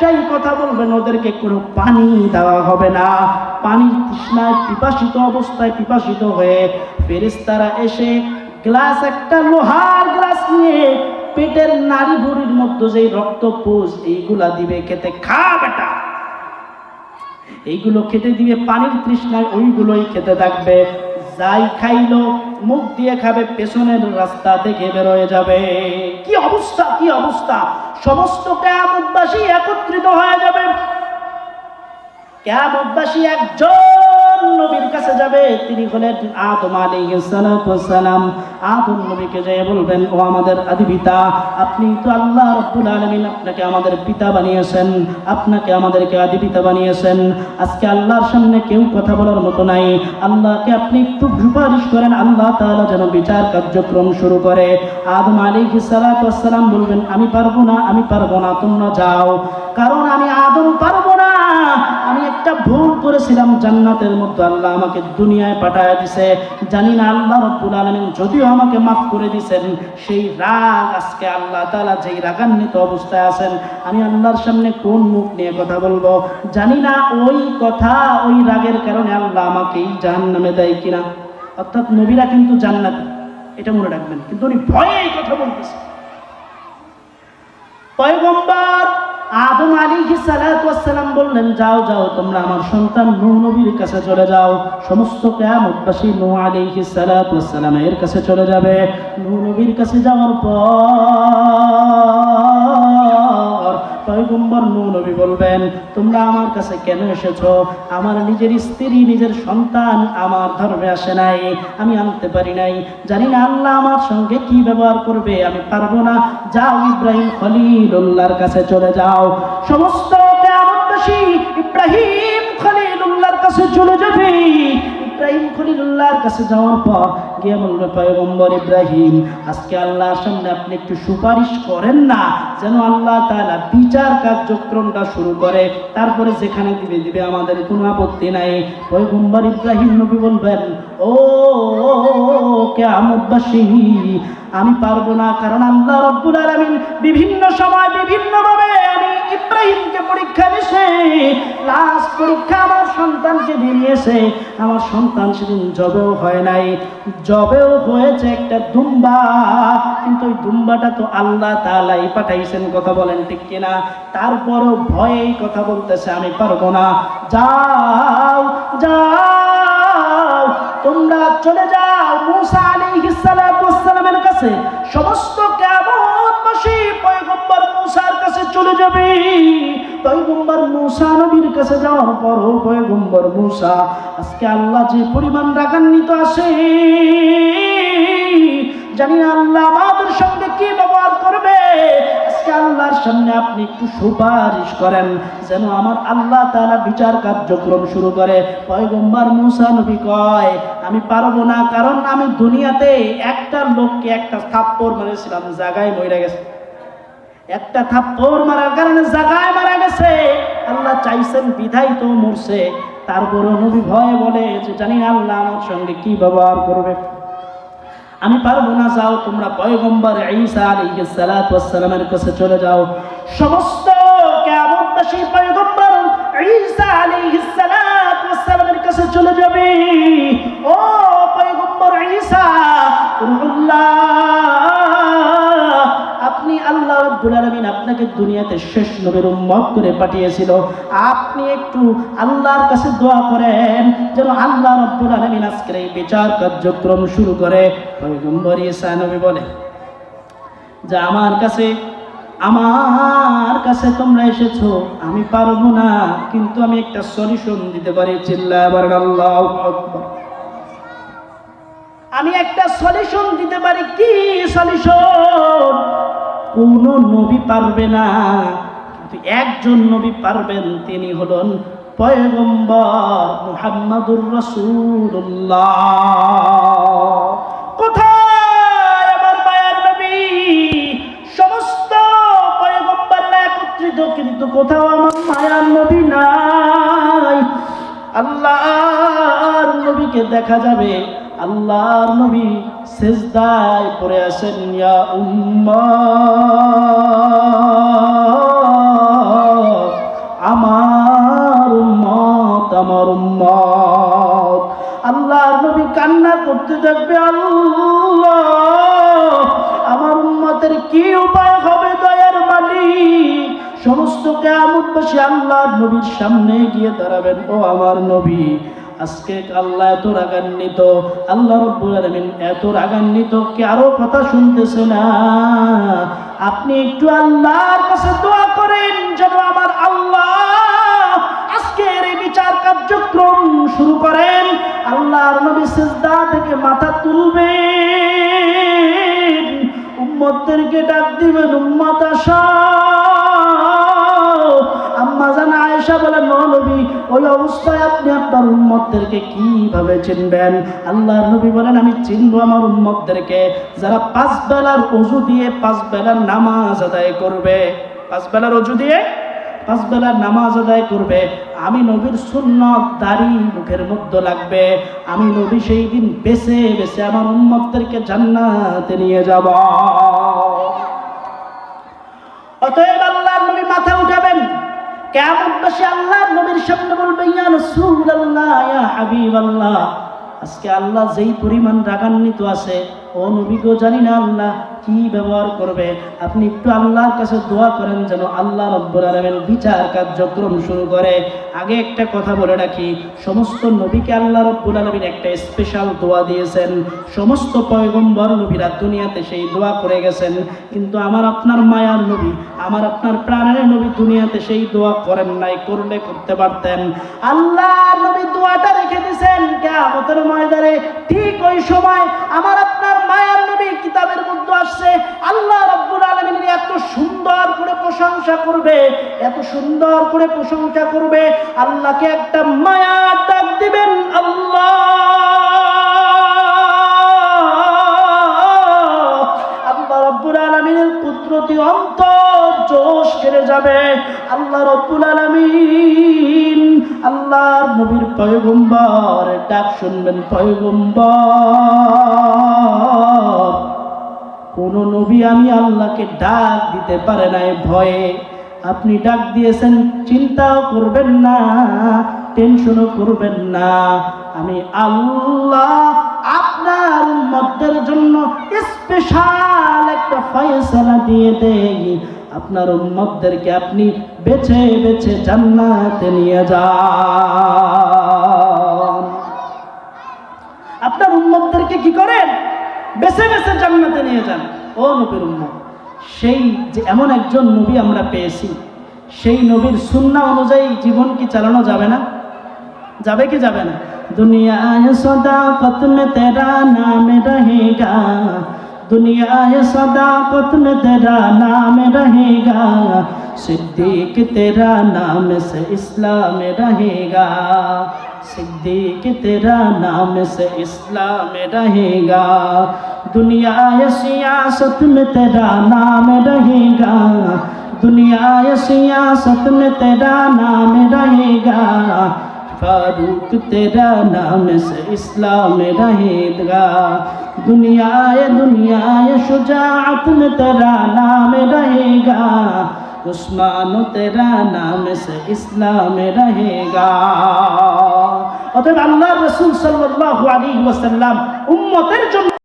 একটাই কথা বলবেন, ওদেরকে কোনো পানি দেওয়া হবে না। পানির তৃষ্ণায় পিপাসিত অবস্থায় পিপাসিত হয়ে ফেরেশতারা এসে গ্লাস, একটা লোহার গ্লাস নিয়ে পেটের নাড়ি ভুড়ির মধ্যে যেই রক্ত পুষ এইগুলা দিবে খেতে খা বেটা। এইগুলো খেতে দিবে, পানির তৃষ্ণায় ওইগুলোই খেতে থাকবে। যাই খাইলো, মুখ দিয়ে খাবে, পেছনের রাস্তা থেকে বেরোয় যাবে। কি অবস্থা কি অবস্থা? সমস্ত ক্যামতবাসী একত্রিত হয়ে যাবে। ক্যামতবাসী একজন নবীর কাছে যাবে, তিনি হলেন আদম আলাইহিসসালাম আদম নবীকে যেয়ে বলবেন, ও আমাদের আদি পিতা, আপনি তো আল্লাহ রব্বুল আলামিন আপনাকে আমাদের পিতা বানিয়েছেন, আপনাকে আমাদেরকে আদি বানিয়েছেন। আজকে আল্লাহর সামনে কেউ কথা বলার মতো নাই। আল্লাহকে আপনি একটু সুপারিশ করেন, আল্লাহ তাআলা যেন বিচার কার্যক্রম শুরু করে। আদম আলাইহিসসালাম বলবেন, আমি পারব না, আমি পারব না, তোমরা যাও। কারণ আমি আদম পারব করেছিলাম জান্নাতের মধ্যে আল্লাহ আমাকে দুনিয়ায় পাঠায় দিছে। জানি না আল্লাহ রব্বুল আলামিন যদিও আমাকে মাফ করে দিছেন, সেই রাগ আজকে আল্লাহ তাআলা যেই রাগান্বিত অবস্থায় আছেন, আমি আল্লাহর সামনে কোন মুখ নিয়ে কথা বলব? জানি না ওই কথা, ওই রাগের কারণে আল্লাহ আমাকেই জাহান্নামে দেয় কিনা। অর্থাৎ নবীরা কিন্তু জান্নাত। এটা মনে রাখবেন, কিন্তু উনি ভয়ে এই কথা বলতেছে। পয়গম্বর আদম আলী সালাম বললেন, যাও যাও, তোমরা আমার সন্তান নূহ নবীর কাছে চলে যাও। সমস্ত কেয়ামতবাসী নূ আলী সালাতামের কাছে চলে যাবে। নূহ নবীর কাছে যাওয়ার পর পয়গম্বর নবী বলবেন, তোমরা আমার কাছে কেন এসেছ? আমার নিজের স্ত্রী, নিজের সন্তান আমার ধর্মে আসে নাই। আমি আনতে পারি নাই। জানি না আল্লাহ আমার সঙ্গে কি ব্যবহার করবে। আমি পারব না। যাও ইব্রাহিম খলিলুল্লাহর কাছে চলে যাও। সমস্ত ইব্রাহিম খলিলুল্লাহর কাছে চলে যাবে। ইব্রাহিম খলিলুল্লাহর কাছে যাওয়ার পর গিয়ে বলবে পয়গম্বর ইব্রাহিম আজকে আল্লাহর সামনে আপনি একটু সুপারিশ করেন না যেন আল্লাহ তাআলা বিচার কার্যক্রমটা শুরু করে তারপরে যেখানে দিবে দিবে আমাদের কোনো আপত্তি নাই পয়গম্বর ইব্রাহিম নবী বলবেন ও কেয়ামতবাসী আমি পারব না, কারণ আল্লাহ রব্বুল আলামিন বিভিন্ন সময় বিভিন্নভাবে আমি ইব্রাহিমকে পরীক্ষা দিছে লাস্ট পরীক্ষা আমার সন্তানকে দিয়ে নিয়েছে আমার সন্তান সেদিন জবেও হয় নাই। জবেও হয়েছে একটা দুম্বা। কিন্তু ওই দুম্বাটা তো আল্লাহ তালাই পাঠাইছেন, কথা বলেন ঠিক কিনা? তারপরও ভয়েই কথা বলতেছে, আমি পারব না। যাও যাও, তোমরা চলে যাও। মুসা আলাইহিস সালাতু কাছে সমস্ত কিয়ামতবাসী পয়গম্বর মুসার কাছে চলে যাবে। পয়গম্বর মুসা নবীর কাছে যাওয়ার পরও পয়গম্বর মুসা আজকে আল্লাহ যে পরিমাণ রাগান্বিত আসে জানি আল্লাহ আমাদের সঙ্গে কি ব্যবহার করবে। আল্লাহর সামনে আপনি একটু সুপারিশ করেন, যেন আমার আল্লাহ তাআলা বিচার কার্যক্রম শুরু করে। পয়গম্বর মুসা নবী কয়, আমি পারব না, কারণ আমি দুনিয়াতে একটা লোককে একটা থাপ্পড় মেরেছিলাম জায়গায় মরে গেছে। একটা থাপ্পড় মারার কারণে জায়গায় মারা গেছে। আল্লাহ চাইছেন বিধাই তো মরছে। তারপরে নবী ভয়ে বলে যে, জানি আল্লাহ আমার সঙ্গে কি ব্যবহার করবে? আমি পারব না, যাও, তোমরা পয়গম্বর ঈসা আলাইহিস সালাতু ওয়াসসালামের কাছে চলে যাও। সমস্ত কিয়ামতবাসী পয়গম্বর ঈসা আলাইহিস সালাতু ওয়াসসালামের কাছে চলে যাবে। ও রাব্বুল আলামিন আপনাকে দুনিয়াতে শেষ নবীর উম্মত করে পাঠিয়েছিল। আপনি একটু আল্লাহর কাছে দোয়া করেন, যেন আল্লাহ রাব্বুল আলামিন আজকের এই বিচার কার্যক্রম শুরু করে। পয়গম্বর ঈসা নবী বলে, যে আমার কাছে আমার কাছে তোমরা এসেছ, আমি পারব না, কিন্তু আমি একটা সলিউশন দিতে পারি চিল্লা আল্লাহু আমি একটা সলিউশন দিতে পারি কি সলিউশন কোন নবী পারবে না। কিন্তু একজন নবী পারবেন, তিনি হলেন পয়গম্বর মুহাম্মাদুর রাসূলুল্লাহ। কোথায় আমার মায়ার নবী? সমস্ত পয়গম্বররা একত্রিত, কিন্তু কোথাও আমার মায়ার নবী নাই। আল্লাহর নবীকে দেখা যাবে, আল্লাহর নবী সেজদায় পড়ে আসেন, ইয়া উম্মা। আমার উম্মত আমার উম্মত। আল্লাহর নবী কান্না করতে থাকবে, আল্লাহ। আমার উম্মতের কি উপায় হবে দয়ার মালিক সমস্ত কেমন বসে আল্লাহর নবীর সামনে গিয়ে দাঁড়াবেন, ও আমার নবী। আজকে আল্লাহ এত রাগান্বিত, আল্লাহ রব্বুল আলামিন এত রাগান্বিত কে আরও কথা শুনতেছে না? আপনি একটু আল্লাহর কাছে দোয়া করেন যেন আমার আল্লাহ আজকের এই বিচার কার্যক্রম শুরু করেন। আল্লাহর নবী সিজদা থেকে মাথা তুলবেন, উম্মতদেরকে ডাক দিবেন, উম্মত আসা। আয়েশা বলেন "ও ওই অবস্থায় আপনি আপনার উম্মতদেরকে কীভাবে চিনবেন? আল্লাহর নবী বলেন, আমি চিনবো আমার উম্মতদেরকে, যারা পাঁচ বেলার অজু দিয়ে পাঁচ বেলার নামাজ আদায় করবে। পাঁচ বেলার অজু দিয়ে পাঁচ বেলার নামাজ আদায় করবে। আমি নবীর সুন্নত দাড়ি মুখের মধ্যে লাগবে। আমি নবী সেই দিন বেছে বেছে আমার উম্মতদেরকে জান্নাতে নিয়ে যাব। অতএব আল্লাহর নবী মাথা উঠাবেন কেমন বসে আল্লাহ নবীর সামনে বলবে, ইয়া রাসূলুল্লাহ, ইয়া হাবিবাল্লাহ। আজকে আল্লাহ যেই পরিমাণ রাগান্বিত আছে, ও নবী গো জানি না আল্লাহ কি ব্যবহার করবে? আপনি একটু আল্লাহর কাছে দোয়া করেন যেন আল্লাহ রব্বুল আলামিন বিচার কার্যক্রম শুরু করে। আগে একটা কথা বলে রাখি, সমস্ত নবীকে আল্লাহ রব্বুল আলামিন একটা স্পেশাল দোয়া দিয়েছেন। সমস্ত পয়গম্বর নবীরা দুনিয়াতে সেই দোয়া করে গেছেন। কিন্তু আমার আপনার মায়ার নবী, আমার আপনার প্রাণের নবী দুনিয়াতে সেই দোয়া করেন নাই, করলে করতে পারতেন। আল্লাহ নবী দোয়াটা রেখে দিয়েছেন। কেয়ামতের ময়দানে ঠিক ওই সময় আমার কিতাবের মধ্যে আসছে, আল্লাহ রব্বুল আলামিনের এত সুন্দর করে প্রশংসা করবে, এত সুন্দর করে প্রশংসা করবে, আল্লাহকে একটা মায়ার ডাক দিবেন, আল্লাহ। কুদরতি অন্তর জোশ কেড়ে যাবে, আল্লাহ রব্বুল আলামিন আল্লাহর নবীর পয়গম্বর ডাক শুনবেন পয়গম্বর। কোন নবী আমি আল্লাহকে ডাক দিতে পারে নাই ভয়ে। আপনি ডাক দিয়েছেন, চিন্তাও করবেন না, টেনশনও করবেন না। আমি আল্লাহ আপনার উম্মতদের জন্য স্পেশাল একটা ফয়সালা দিয়ে দেই। আপনার উম্মতদেরকে আপনি বেছে বেছে জান্নাতে নিয়ে যান। আপনার উম্মতদেরকে কি করেন? বেছে বেছে জান্নাতে নিয়ে যান। ও নবীর উম্মত, সেই যে এমন একজন নবী আমরা পেয়েছি, সেই নবীর সুন্না অনুযায়ী জীবন কি চালানো যাবে না? যাবে কি যাবে না? দুনিয়ায় সদাকত মে তেরা নাম রহেগা दुनिया ये सदा में तेरा नाम रहेगा। सिद्दीक तेरा नाम से इस्लाम रहेगा। सिद्दीक तेरा नाम से इस्लाम रहेगा। दुनिया ये सियासत में तेरा नाम रहेगा। दुनिया ये सियासत में तेरा नाम रहेगा। फारूक तेरा नाम से इस्लाम रहेगा दुनियाए दुनियाए शुजाअत में तेरा नाम रहेगा उस्मान तेरा नाम से इस्लाम रहेगा অতএব আল্লাহ রসুল সাল্লাল্লাহু আলাইহি ওয়াসাল্লাম উম্মতের জন্য